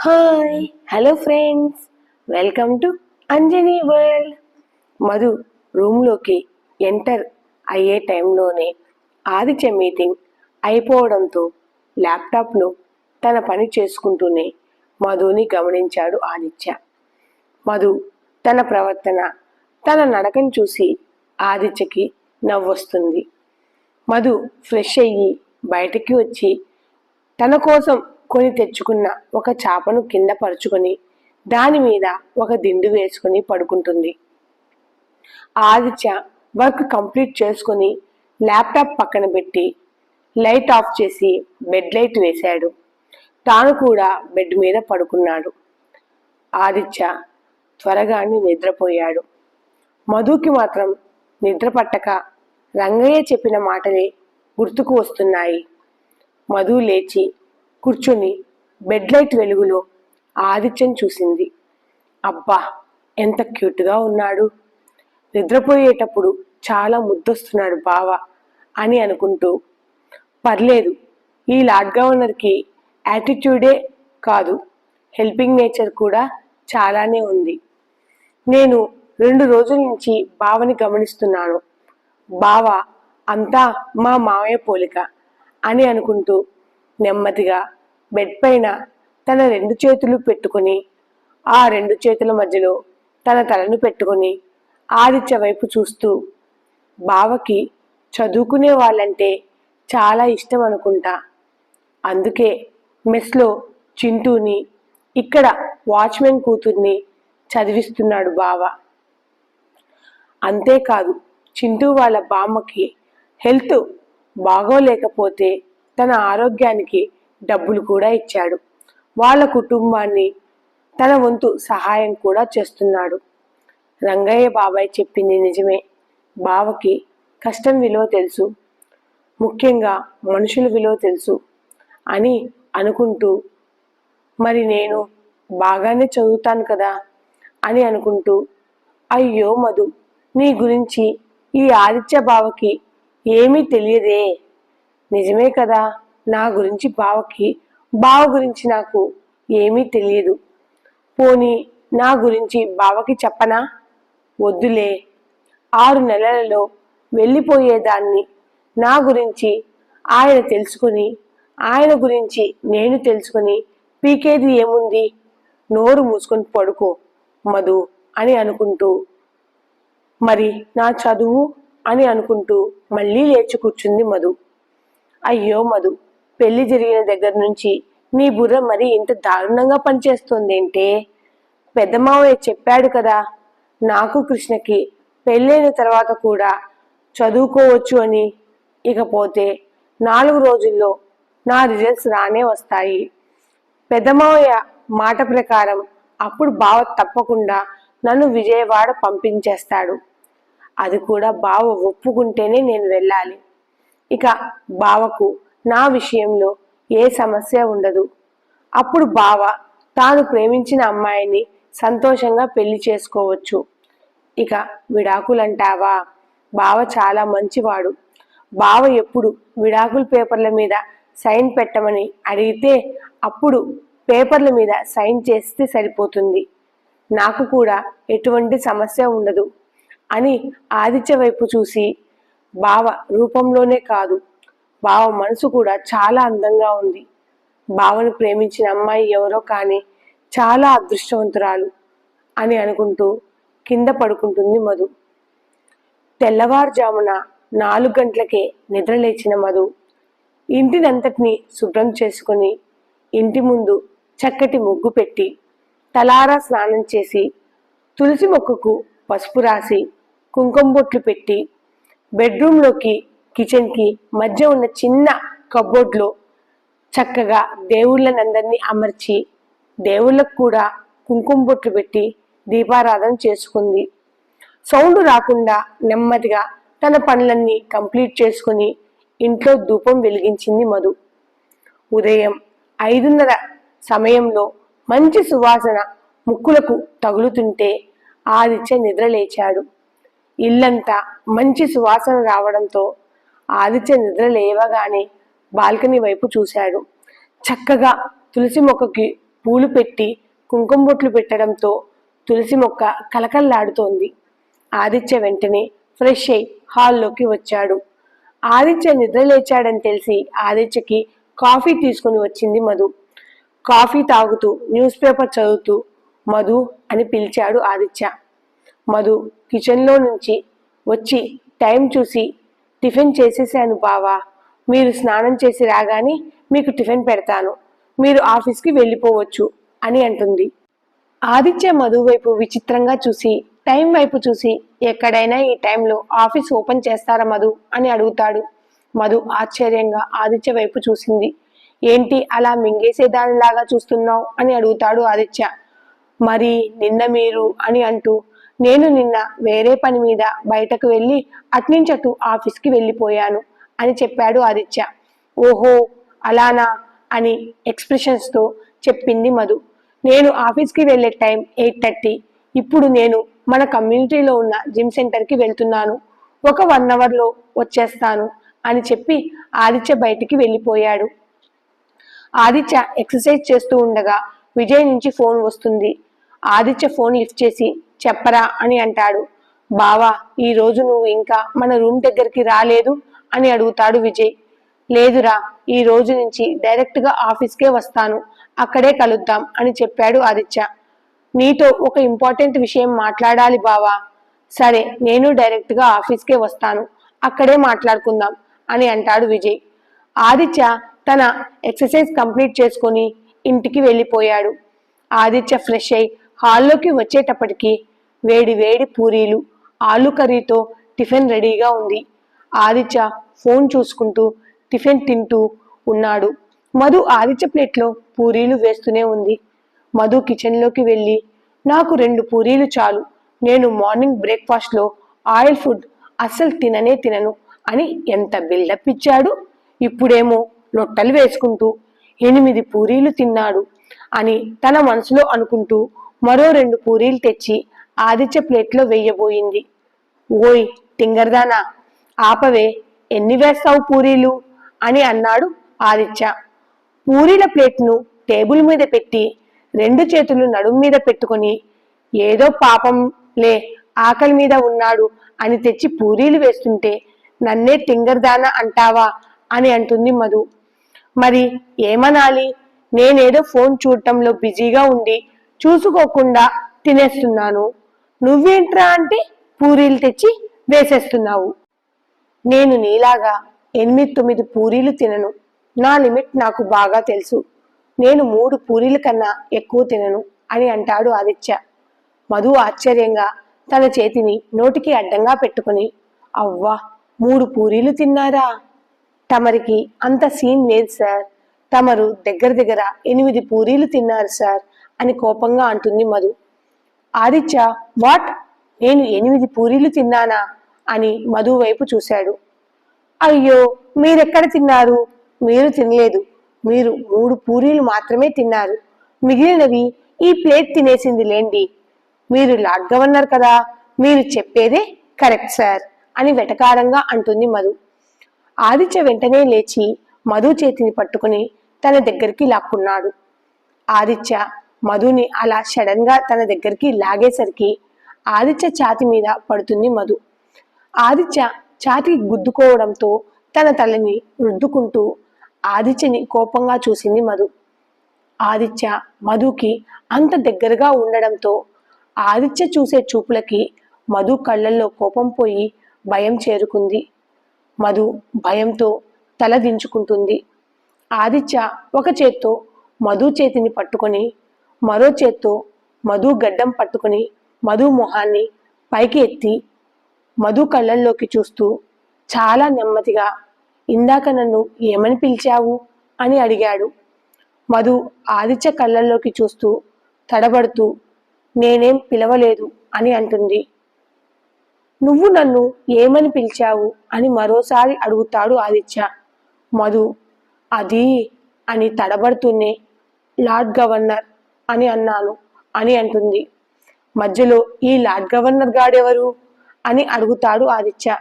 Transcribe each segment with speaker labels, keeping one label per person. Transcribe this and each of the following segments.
Speaker 1: Hi hello friends welcome to Anjani world Madhu రూమ్లోకి enter అయ్యే టైంలోనే ఆదిత్య మీటింగ్ అయిపోవడంతో ల్యాప్టాప్లో తన పని చేసుకుంటూనే మధుని గమనించాడు ఆదిత్య. మధు తన ప్రవర్తన తన నడకను చూసి ఆదిత్యకి నవ్వొస్తుంది. మధు ఫ్రెష్ అయ్యి బయటికి వచ్చి తన కోసం కొని తెచ్చుకున్న ఒక చాపను కింద పరుచుకొని దాని మీద ఒక దిండు వేసుకుని పడుకుంటుంది. ఆదిత్య వర్క్ కంప్లీట్ చేసుకుని ల్యాప్టాప్ పక్కన పెట్టి లైట్ ఆఫ్ చేసి బెడ్ లైట్ వేశాడు. తాను కూడా బెడ్ మీద పడుకున్నాడు. ఆదిత్య త్వరగానే నిద్రపోయాడు. మధుకి మాత్రం నిద్ర పట్టక రంగయ్య చెప్పిన మాటలే గుర్తుకు వస్తున్నాయి. మధు లేచి కూర్చొని బెడ్ లైట్ వెలుగులో ఆదిత్యం చూసింది. అబ్బా ఎంత క్యూట్గా ఉన్నాడు. నిద్రపోయేటప్పుడు చాలా ముద్దొస్తున్నాడు బావ అని అనుకుంటూ పర్లేదు ఈ లార్డ్ గవర్నర్కి యాటిట్యూడే కాదు హెల్పింగ్ నేచర్ కూడా చాలానే ఉంది. నేను రెండు రోజుల నుంచి బావని గమనిస్తున్నాను. బావ అంతా మా మావయ్య పోలిక అని అనుకుంటూ నెమ్మదిగా బెడ్ పైన తన రెండు చేతులు పెట్టుకుని ఆ రెండు చేతుల మధ్యలో తన తలను పెట్టుకుని ఆదిత్య వైపు చూస్తూ బావకి చదువుకునే వాళ్ళంటే చాలా ఇష్టం అనుకుంటా. అందుకే మెస్లో చింటూని ఇక్కడ వాచ్మెన్ కూతుర్ని చదివిస్తున్నాడు బావ. అంతేకాదు చింటూ వాళ్ళ బామ్మకి హెల్త్ బాగోలేకపోతే తన ఆరోగ్యానికి డబ్బులు కూడా ఇచ్చాడు. వాళ్ళ కుటుంబాన్ని తన వంతు సహాయం కూడా చేస్తున్నాడు. రంగయ్య బాబాయ్ చెప్పింది నిజమే. బావకి కష్టం విలువ తెలుసు. ముఖ్యంగా మనుషుల విలువ తెలుసు అని అనుకుంటూ మరి నేను బాగానే చదువుతాను కదా అని అనుకుంటూ అయ్యో మధు నీ గురించి ఈ ఆదిత్య బావకి ఏమీ తెలియదే. నిజమే కదా. నా గురించి బావకి బావ గురించి నాకు ఏమీ తెలియదు. పోనీ నా గురించి బావకి చెప్పనా? వద్దులే. ఆరు నెలలలో వెళ్ళిపోయేదాన్ని. నా గురించి ఆయన తెలుసుకుని ఆయన గురించి నేను తెలుసుకుని పీకేది ఏముంది? నోరు మూసుకొని పడుకో మధు అని అనుకుంటూ. మరి నా చదువు అని అనుకుంటూ మళ్ళీ లేచి కూర్చుంది మధు. అయ్యో మధు పెళ్ళి జరిగిన దగ్గర నుంచి నీ బుర్ర మరి ఇంత దారుణంగా పనిచేస్తోందేంటే? పెద్ద మావయ్య చెప్పాడు కదా నాకు కృష్ణకి పెళ్ళైన తర్వాత కూడా చదువుకోవచ్చు అని. ఇకపోతే నాలుగు రోజుల్లో నా రిజల్ట్స్ రానే వస్తాయి. పెద్దమావయ్య మాట ప్రకారం అప్పుడు బావ తప్పకుండా నన్ను విజయవాడ పంపించేస్తాడు. అది కూడా బావ ఒప్పుకుంటేనే నేను వెళ్ళాలి. ఇక బావకు నా విషయంలో ఏ సమస్య ఉండదు. అప్పుడు బావ తాను ప్రేమించిన అమ్మాయిని సంతోషంగా పెళ్ళి చేసుకోవచ్చు. ఇక విడాకులంటావా? బావ చాలా మంచివాడు. బావ ఎప్పుడు విడాకుల పేపర్ల మీద సైన్ పెట్టమని అడిగితే అప్పుడు పేపర్ల మీద సైన్ చేస్తే సరిపోతుంది. నాకు కూడా ఎటువంటి సమస్య ఉండదు అని ఆదిత్య వైపు చూసి బావ రూపంలోనే కాదు బావ మనసు కూడా చాలా అందంగా ఉంది. బావను ప్రేమించిన అమ్మాయి ఎవరో కానీ చాలా అదృష్టవంతురాలు అని అనుకుంటూ కింద పడుకుంటుంది మధు. తెల్లవారుజామున నాలుగు గంటలకే నిద్రలేచిన మధు ఇంటినంతటిని శుభ్రం చేసుకుని ఇంటి ముందు చక్కటి ముగ్గు పెట్టి తలారా స్నానం చేసి తులసి మొక్కకు పసుపు రాసి కుంకుమ బొట్లు పెట్టి బెడ్రూమ్లోకి కిచెన్కి మధ్య ఉన్న చిన్న కబోర్డ్లో చక్కగా దేవుళ్ళనందరినీ అమర్చి దేవుళ్ళకు కూడా కుంకుమ బొట్లు పెట్టి దీపారాధన చేసుకుంది. సౌండ్ రాకుండా నెమ్మదిగా తన పనులన్నీ కంప్లీట్ చేసుకుని ఇంట్లో ధూపం వెలిగించింది మధు. ఉదయం ఐదున్నర సమయంలో మంచి సువాసన ముక్కులకు తగులుతుంటే ఆదిత్య నిద్రలేచాడు. ఇల్లంతా మంచి సువాసన రావడంతో ఆదిత్య నిద్ర లేవగానే బాల్కనీ వైపు చూశాడు. చక్కగా తులసి మొక్కకి పూలు పెట్టి కుంకుమ బొట్లు పెట్టడంతో తులసి మొక్క కలకల్లాడుతోంది ఆదిత్య వెంటనే ఫ్రెష్ అయి హాల్లోకి వచ్చాడు. ఆదిత్య నిద్ర లేచాడని తెలిసి ఆదిత్యకి కాఫీ తీసుకుని వచ్చింది మధు. కాఫీ తాగుతూ న్యూస్ పేపర్ చదువుతూ మధు అని పిలిచాడు ఆదిత్య. మధు కిచెన్లో నుంచి వచ్చి టైం చూసి టిఫిన్ చేసేసాను బావా. మీరు స్నానం చేసి రాగానే మీకు టిఫిన్ పెడతాను. మీరు ఆఫీస్కి వెళ్ళిపోవచ్చు అని అంటుంది. ఆదిత్య మధు వైపు విచిత్రంగా చూసి టైం వైపు చూసి ఎక్కడైనా ఈ టైంలో ఆఫీస్ ఓపెన్ చేస్తారా మధు అని అడుగుతాడు. మధు ఆశ్చర్యంగా ఆదిత్య వైపు చూసింది. ఏంటి అలా మింగేసేదానిలాగా చూస్తున్నావు అని అడుగుతాడు ఆదిత్య. మరి నిన్న మీరు అని అంటూ నేను నిన్న వేరే పని మీద బయటకు వెళ్ళి అట్నుంచి అటు ఆఫీస్కి వెళ్ళిపోయాను అని చెప్పాడు ఆదిత్య. ఓహో అలానా? అని ఎక్స్ప్రెషన్స్తో చెప్పింది మధు. నేను ఆఫీస్కి వెళ్ళే టైం ఎయిట్ థర్టీ. ఇప్పుడు నేను మన కమ్యూనిటీలో ఉన్న జిమ్ సెంటర్కి వెళ్తున్నాను. ఒక వన్ అవర్లో వచ్చేస్తాను అని చెప్పి ఆదిత్య బయటికి వెళ్ళిపోయాడు. ఆదిత్య ఎక్సర్సైజ్ చేస్తూ ఉండగా విజయ్ నుంచి ఫోన్ వస్తుంది. ఆదిత్య ఫోన్ లిఫ్ట్ చేసి చెప్పరా అని అంటాడు. బావా ఈ రోజు నువ్వు ఇంకా మన రూమ్ దగ్గరికి రాలేదు అని అడుగుతాడు విజయ్. లేదురా ఈ రోజు నుంచి డైరెక్ట్గా ఆఫీస్కే వస్తాను. అక్కడే కలుద్దాం అని చెప్పాడు ఆదిత్య. నీతో ఒక ఇంపార్టెంట్ విషయం మాట్లాడాలి బావా. సరే నేను డైరెక్ట్గా ఆఫీస్కే వస్తాను. అక్కడే మాట్లాడుకుందాం అని అంటాడు విజయ్. ఆదిత్య తన ఎక్సర్సైజ్ కంప్లీట్ చేసుకొని ఇంటికి వెళ్ళిపోయాడు. ఆదిత్య ఫ్రెష్ అయి హాల్లోకి వచ్చేటప్పటికి వేడి వేడి పూరీలు ఆలు కర్రీతో టిఫిన్ రెడీగా ఉంది. ఆదిత్య ఫోన్ చూసుకుంటూ టిఫిన్ తింటూ ఉన్నాడు. మధు ఆదిత్య ప్లేట్లో పూరీలు వేస్తూనే ఉంది. మధు కిచెన్లోకి వెళ్ళి నాకు రెండు పూరీలు చాలు. నేను మార్నింగ్ బ్రేక్ఫాస్ట్లో ఆయిల్ ఫుడ్ అస్సలు తిననే తినను అని ఎంత బిల్డప్ ఇచ్చాడు? ఇప్పుడేమో లొట్టలు వేసుకుంటూ ఎనిమిది పూరీలు తిన్నాడు అని తన మనసులో అనుకుంటూ మరో రెండు పూరీలు తెచ్చి ఆదిత్య ప్లేట్లో వేయబోయింది. ఓయ్ తింగర్దానా ఆపవే ఎన్ని వేస్తావు పూరీలు? అని అన్నాడు ఆదిత్య. పూరీల ప్లేట్ను టేబుల్ మీద పెట్టి రెండు చేతులు నడుం మీద పెట్టుకొని ఏదో పాపం లే ఆకలి మీద ఉన్నాడు అని తెచ్చి పూరీలు వేస్తుంటే నన్నే తింగర్దానా అంటావా? అని అంటుంది మధు. మరి ఏమనాలి? నేనేదో ఫోన్ చూడటంలో బిజీగా ఉండి చూసుకోకుండా తినేస్తున్నాను. నువ్వేంట్రా అంటే పూరీలు తెచ్చి వేసేస్తున్నావు. నేను నీలాగా ఎనిమిది తొమ్మిది పూరీలు తినను. నా లిమిట్ నాకు బాగా తెలుసు. నేను మూడు పూరీల కన్నా ఎక్కువ తినను అని అంటాడు ఆదిత్య. మధు ఆశ్చర్యంగా తన చేతిని నోటికి అడ్డంగా పెట్టుకుని అవ్వా మూడు పూరీలు తిన్నారా? తమరికి అంత సీన్ లేదు సార్. తమరు దగ్గర దగ్గర ఎనిమిది పూరీలు తిన్నారు సార్ అని కోపంగా అంటుంది మధు. ఆదిత్య వాట్? నేను ఎనిమిది పూరీలు తిన్నానా? అని మధు వైపు చూశాడు. అయ్యో మీరెక్కడ తిన్నారు? మీరు తినలేదు. మీరు మూడు పూరీలు మాత్రమే తిన్నారు. మిగిలినవి ఈ ప్లేట్ తినేసింది లేండి. మీరు లార్డ్ గవర్నర్ కదా మీరు చెప్పేదే కరెక్ట్ సార్ అని వెటకారంగా అంటుంది మధు. ఆదిత్య వెంటనే లేచి మధు చేతిని పట్టుకుని తన దగ్గరికి లాక్కున్నాడు. ఆదిత్య మధుని అలా సడన్గా తన దగ్గరికి లాగేసరికి ఆదిత్య ఛాతి మీద పడుతుంది మధు. ఆదిత్య ఛాతికి గుద్దుకోవడంతో తన తలని రుద్దుకుంటూ ఆదిత్యని కోపంగా చూసింది మధు. ఆదిత్య మధుకి అంత దగ్గరగా ఉండడంతో ఆదిత్య చూసే చూపులకి మధు కళ్ళల్లో కోపం పోయి భయం చేరుకుంది. మధు భయంతో తల దించుకుంటుంది. ఆదిత్య ఒక చేత్తో మధు చేతిని పట్టుకొని మరో చేత్తో మధు గడ్డం పట్టుకొని మధు మొహాన్ని పైకి ఎత్తి మధు కళ్ళల్లోకి చూస్తూ చాలా నెమ్మదిగా ఇందాక నన్ను ఏమని పిలిచావు? అని అడిగాడు. మధు ఆదిత్య కళ్ళల్లోకి చూస్తూ తడబడుతూ నేనేం పిలవలేదు అని అంటుంది. నువ్వు నన్ను ఏమని పిలిచావు? అని మరోసారి అడుగుతాడు ఆదిత్య. మధు అది అని తడబడుతూనే లార్డ్ గవర్నర్ అని అన్నాను. అని అంటుంది. మధ్యలో ఈ లార్డ్ గవర్నర్ గాడెవరు? అని అడుగుతాడు ఆదిత్య.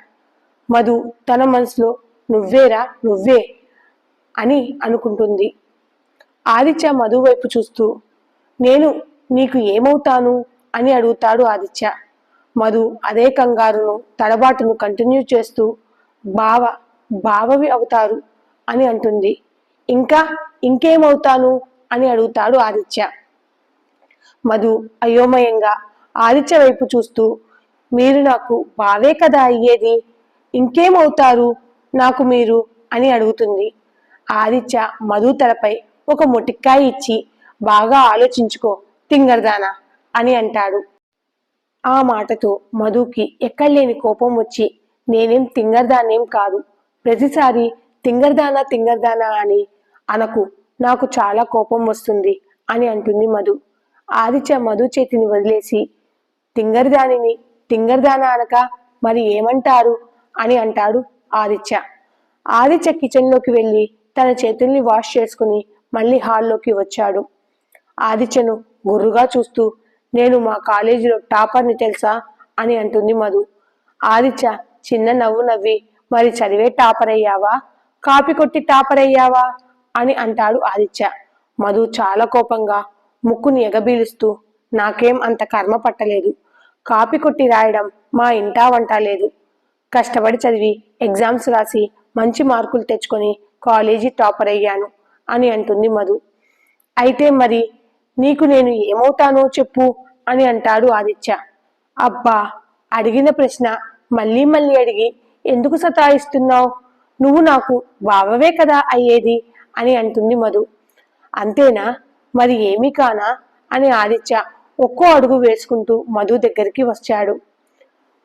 Speaker 1: మధు తన మనసులో నువ్వేరా? నువ్వే అని అనుకుంటుంది. ఆదిత్య మధు వైపు చూస్తూ నేను నీకు ఏమవుతాను? అని అడుగుతాడు ఆదిత్య. మధు అదే కంగారును తడబాటును కంటిన్యూ చేస్తూ బావ బావవి అవుతారు అని అంటుంది. ఇంకా ఇంకేమవుతాను? అని అడుగుతాడు ఆదిత్య. మధు అయోమయంగా ఆదిత్య వైపు చూస్తూ మీరు నాకు బావే కదా అయ్యేది? ఇంకేమవుతారు? నాకు మీరు అని అడుగుతుంది. ఆదిత్య మధు తలపై ఒక మొటిక్కాయ ఇచ్చి బాగా ఆలోచించుకో తింగర్దానా అని అంటాడు. ఆ మాటతో మధుకి ఎక్కడలేని కోపం వచ్చి నేనేం తింగర్దానేం కాదు. ప్రతిసారి తింగర్దానా తింగర్దానా అని అనకు నాకు చాలా కోపం వస్తుంది అని అంటుంది మధు. ఆదిత్య మధు చేతిని వదిలేసి తింగర్దానిని టింగర్దాన అనక మరి ఏమంటారు? అని అంటాడు ఆదిత్య. ఆదిత్య కిచెన్లోకి వెళ్ళి తన చేతుల్ని వాష్ చేసుకుని మళ్ళీ హాల్లోకి వచ్చాడు. ఆదిత్యను గుర్రుగా చూస్తూ నేను మా కాలేజీలో టాపర్ని తెలుసా? అని అంటుంది మధు. ఆదిత్య చిన్న నవ్వు నవ్వి మరి చదివే టాపర్ అయ్యావా? కాపీ కొట్టి టాపర్ అయ్యావా? అని అంటాడు ఆదిత్య. మధు చాలా కోపంగా ముక్కుని ఎగబీలుస్తూ నాకేం అంత కర్మ పట్టలేదు. కాపీ కొట్టి రాయడం మా ఇంటా వంట లేదు. కష్టపడి చదివి ఎగ్జామ్స్ రాసి మంచి మార్కులు తెచ్చుకొని కాలేజీ టాపర్ అయ్యాను అని అంటుంది మధు. అయితే మరి నీకు నేను ఏమవుతానో చెప్పు అని అంటాడు ఆదిత్య. అబ్బా అడిగిన ప్రశ్న మళ్ళీ మళ్ళీ అడిగి ఎందుకు సతాయిస్తున్నావు? నువ్వు నాకు బావవే కదా అయ్యేది అని అంటుంది మధు. అంతేనా? మరి ఏమీ కానా? అని ఆదిత్య ఒక్కో అడుగు వేసుకుంటూ మధు దగ్గరికి వచ్చాడు.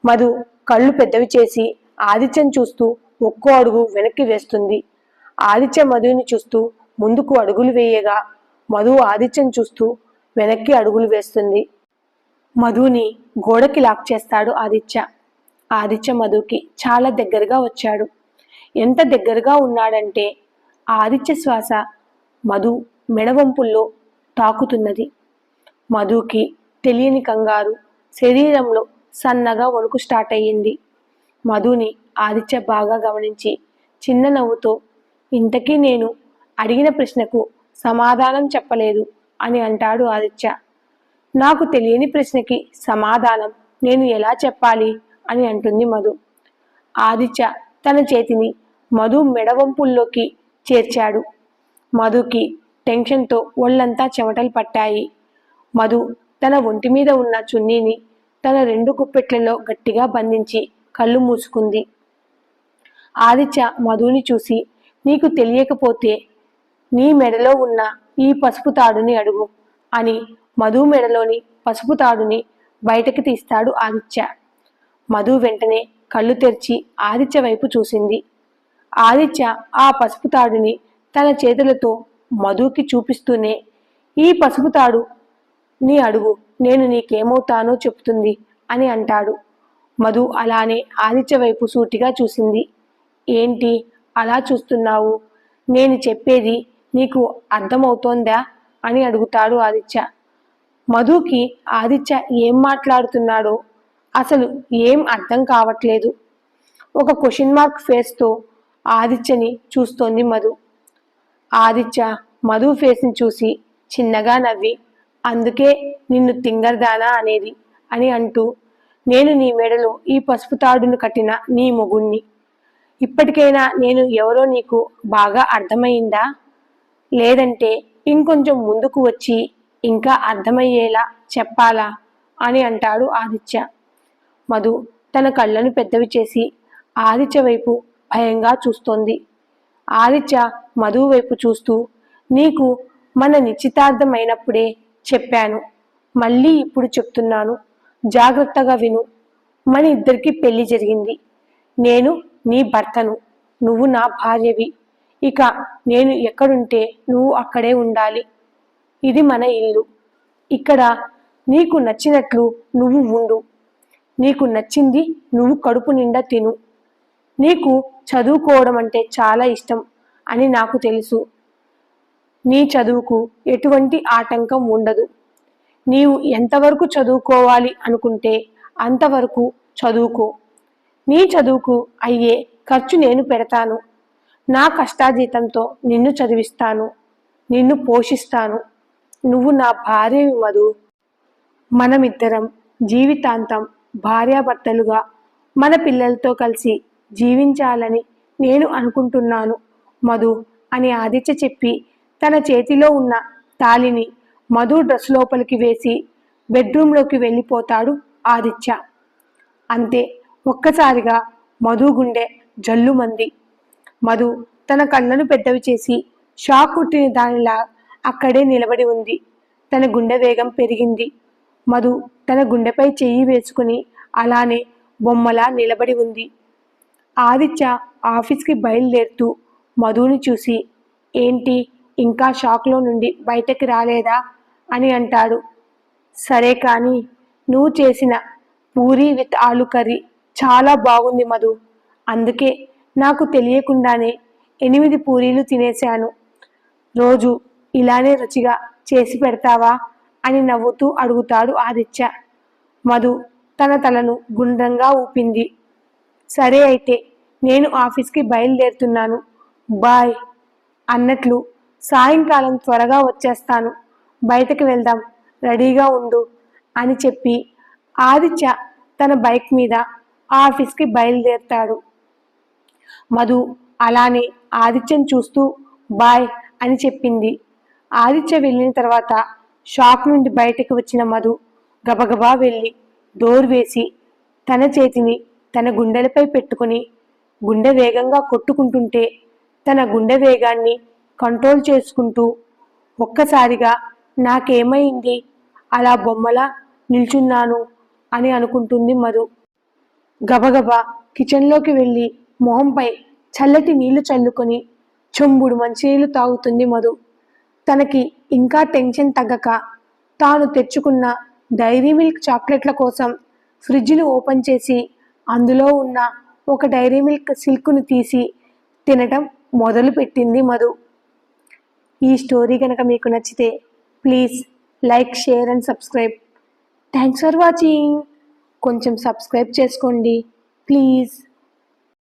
Speaker 1: మధు కళ్ళు పెద్దవి చేసి ఆదిత్యను చూస్తూ ఒక్కో అడుగు వెనక్కి వేస్తుంది. ఆదిత్య మధుని చూస్తూ ముందుకు అడుగులు వేయగా మధు ఆదిత్యం చూస్తూ వెనక్కి అడుగులు వేస్తుంది. మధుని గోడకి లాక్ చేస్తాడు ఆదిత్య. ఆదిత్య మధుకి చాలా దగ్గరగా వచ్చాడు. ఎంత దగ్గరగా ఉన్నాడంటే ఆదిత్య శ్వాస మధు మెడవంపుల్లో తాకుతున్నది. మధుకి తెలియని కంగారు శరీరంలో సన్నగా వణుకు స్టార్ట్ అయ్యింది. మధుని ఆదిత్య బాగా గమనించి చిన్న నవ్వుతో ఇంతకీ నేను అడిగిన ప్రశ్నకు సమాధానం చెప్పలేదు అని అంటాడు ఆదిత్య. నాకు తెలియని ప్రశ్నకి సమాధానం నేను ఎలా చెప్పాలి అని అంటుంది మధు. ఆదిత్య తన చేతిని మధు మెడవంపుల్లోకి చేర్చాడు. మధుకి టెన్షన్తో ఒళ్ళంతా చెమటలు పట్టాయి. మధు తన ఒంటి మీద ఉన్న చున్నీని తన రెండు గుప్పెట్లలో గట్టిగా బంధించి కళ్ళు మూసుకుంది. ఆదిత్య మధుని చూసి నీకు తెలియకపోతే నీ మెడలో ఉన్న ఈ పసుపు తాడుని అడుగు అని మధు మెడలోని పసుపు తాడుని బయటకి తీస్తాడు ఆదిత్య. మధు వెంటనే కళ్ళు తెరిచి ఆదిత్య వైపు చూసింది. ఆదిత్య ఆ పసుపు తాడుని తన చేతులతో మధుకి చూపిస్తూనే ఈ పసుపు తాడు నీ అడుగు నేను నీకేమవుతానో చెప్తుంది అని అంటాడు. మధు అలానే ఆదిత్య వైపు సూటిగా చూసింది. ఏంటి అలా చూస్తున్నావు? నేను చెప్పేది నీకు అర్థమవుతోందా? అని అడుగుతాడు ఆదిత్య. మధుకి ఆదిత్య ఏం మాట్లాడుతున్నాడో అసలు ఏం అర్థం కావట్లేదు. ఒక క్వశ్చన్ మార్క్ ఫేస్తో ఆదిత్యని చూస్తోంది మధు. ఆదిత్య మధు ఫేస్ని చూసి చిన్నగా నవ్వి అందుకే నిన్ను తింగర్దానా అనేది అని అంటూ నేను నీ మెడలో ఈ పసుపు తాడును కట్టిన నీ మొగుణ్ణి. ఇప్పటికైనా నేను ఎవరో నీకు బాగా అర్థమైందా లేదంటే ఇంకొంచెం ముందుకు వచ్చి ఇంకా అర్థమయ్యేలా చెప్పాలా? అని అంటాడు ఆదిత్య. మధు తన కళ్ళను పెద్దవి చేసి ఆదిత్య వైపు భయంగా చూస్తోంది. ఆదిత్య మధు వైపు చూస్తూ నీకు మన నిశ్చితార్థమైనప్పుడే చెప్పాను. మళ్ళీ ఇప్పుడు చెప్తున్నాను. జాగ్రత్తగా విను. మన ఇద్దరికి పెళ్ళి జరిగింది. నేను నీ భర్తను నువ్వు నా భార్యవి. ఇక నేను ఎక్కడుంటే నువ్వు అక్కడే ఉండాలి. ఇది మన ఇల్లు. ఇక్కడ నీకు నచ్చినట్లు నువ్వు ఉండు. నీకు నచ్చింది నువ్వు కడుపు నిండా తిను. నీకు చదువుకోవడం అంటే చాలా ఇష్టం. అని నాకు తెలుసు. నీ చదువుకు ఎటువంటి ఆటంకం ఉండదు. నీవు ఎంతవరకు చదువుకోవాలి అనుకుంటే అంతవరకు చదువుకో. నీ చదువుకు అయ్యే ఖర్చు నేను పెడతాను. నా కష్టాజీతంతో నిన్ను చదివిస్తాను. నిన్ను పోషిస్తాను. నువ్వు నా భార్యవి మధు. మనమిద్దరం జీవితాంతం భార్యాభర్తలుగా మన పిల్లలతో కలిసి జీవించాలని నేను అనుకుంటున్నాను. మధు అని ఆదిత్య చెప్పి తన చేతిలో ఉన్న తాలిని మధు డ్రెస్ లోపలికి వేసి బెడ్రూమ్లోకి వెళ్ళిపోతాడు ఆదిత్య. అంతే ఒక్కసారిగా మధు గుండె జల్లుమంది మధు తన కళ్ళను పెద్దవి చేసి షాక్ కుట్టిన దానిలా అక్కడే నిలబడి ఉంది. తన గుండె వేగం పెరిగింది. మధు తన గుండెపై చెయ్యి వేసుకుని అలానే బొమ్మలా నిలబడి ఉంది. ఆదిత్య ఆఫీస్కి బయలుదేరుతూ మధుని చూసి ఏంటి ఇంకా షాక్లో నుండి బయటకి రాలేదా? అని అంటాడు. సరే కానీ నువ్వు చేసిన పూరి విత్ ఆలు కర్రీ చాలా బాగుంది మధు. అందుకే నాకు తెలియకుండానే ఎనిమిది పూరీలు తినేశాను. రోజు ఇలానే రుచిగా చేసి పెడతావా? అని నవ్వుతూ అడుగుతాడు ఆదిత్య. మధు తన తలను గుండ్రంగా ఊపింది. సరే అయితే నేను ఆఫీస్కి బయలుదేరుతున్నాను. బాయ్ అన్నట్లు సాయంకాలం త్వరగా వచ్చేస్తాను. బయటకు వెళ్దాం రెడీగా ఉండు అని చెప్పి ఆదిత్య తన బైక్ మీద ఆఫీస్కి బయలుదేరుతాడు. మధు అలానే ఆదిత్యను చూస్తూ బాయ్ అని చెప్పింది. ఆదిత్య వెళ్ళిన తర్వాత షాప్ నుండి బయటకు వచ్చిన మధు గబగబా వెళ్ళి డోర్ వేసి తన చేతిని తన గుండెలపై పెట్టుకుని గుండె వేగంగా కొట్టుకుంటుంటే తన గుండె వేగాన్ని కంట్రోల్ చేసుకుంటూ ఒక్కసారిగా నాకేమైంది? అలా బొమ్మలా నిల్చున్నాను అని అనుకుంటుంది మధు. గబగబా కిచెన్లోకి వెళ్ళి మొహంపై చల్లటి నీళ్ళు చల్లుకొని చెంబుడు మంచినీళ్ళు తాగుతుంది మధు. తనకి ఇంకా టెన్షన్ తగ్గక తాను తెచ్చుకున్న డైరీ మిల్క్ చాక్లెట్ల కోసం ఫ్రిడ్జ్ను ఓపెన్ చేసి అందులో ఉన్న ఒక డైరీ మిల్క్ సిల్క్ను తీసి తినటం మొదలుపెట్టింది మధు. ఈ స్టోరీ కనుక మీకు నచ్చితే please like share and subscribe. Thanks for watching. కొంచెం సబ్స్క్రైబ్ చేసుకోండి. ప్లీజ్.